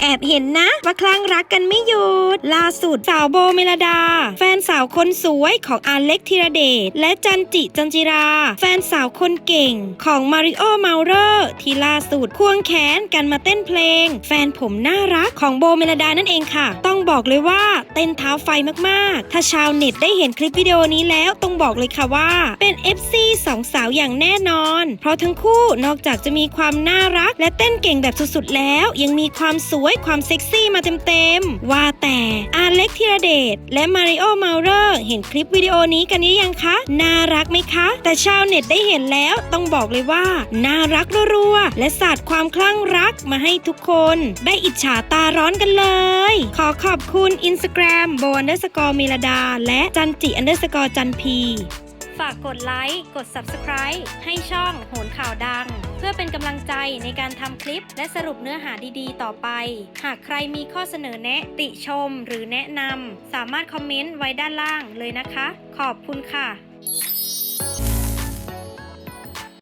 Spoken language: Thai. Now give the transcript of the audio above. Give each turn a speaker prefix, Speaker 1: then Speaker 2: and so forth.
Speaker 1: แอบเห็นนะว่าคลั่งรักกันไม่หยุด ล่าสุดสาวโบเมลดา แฟนสาวคนสวยของอาเล็กธีรเดชและจันจิจันจิรา แฟนสาวคนเก่งของมาริโอเมาเรอร์ที่ล่าสุดควงแขนกันมาเต้นเพลง แฟนผมน่ารักของโบเมลดานั่นเองค่ะต บอกเลยว่าเต้นเท้าไฟมากๆ ถ้าชาวเน็ตได้เห็นคลิปวิดีโอนี้แล้วต้องบอกเลยค่ะว่า เป็น FC สองสาวอย่างแน่นอน เพราะทั้งคู่นอกจากจะมีความน่ารัก และเต้นเก่งแบบสุดๆแล้ว ยังมีความสวยความเซ็กซี่มาเต็มๆ ว่าแต่อาเล็กธีรเดชและมาริโอเมาเรอร์เห็นคลิปวิดีโอนี้กันหรือยังคะ น่ารักไหมคะ แต่ชาวเน็ตได้เห็นแล้วต้องบอกเลยว่า น่ารักรัวๆและสาดความคลั่งรักมาให้ทุกคน ได้อิจฉาตาร้อนกันเลย ขอขอบคุณ Instagram โบอันเดอร์สกอร์เมลดา และจันจิอันเดอร์สกอร์จันพีฝากกดไลค์ กด Subscribe ให้ช่องโหนข่าวดัง เพื่อเป็นกำลังใจในการทำคลิปและสรุปเนื้อหาดีๆ ต่อไป หากใครมีข้อเสนอแนะ ติชม หรือแนะนำสามารถคอมเมนต์ไว้ด้านล่างเลยนะคะ ขอบคุณค่ะ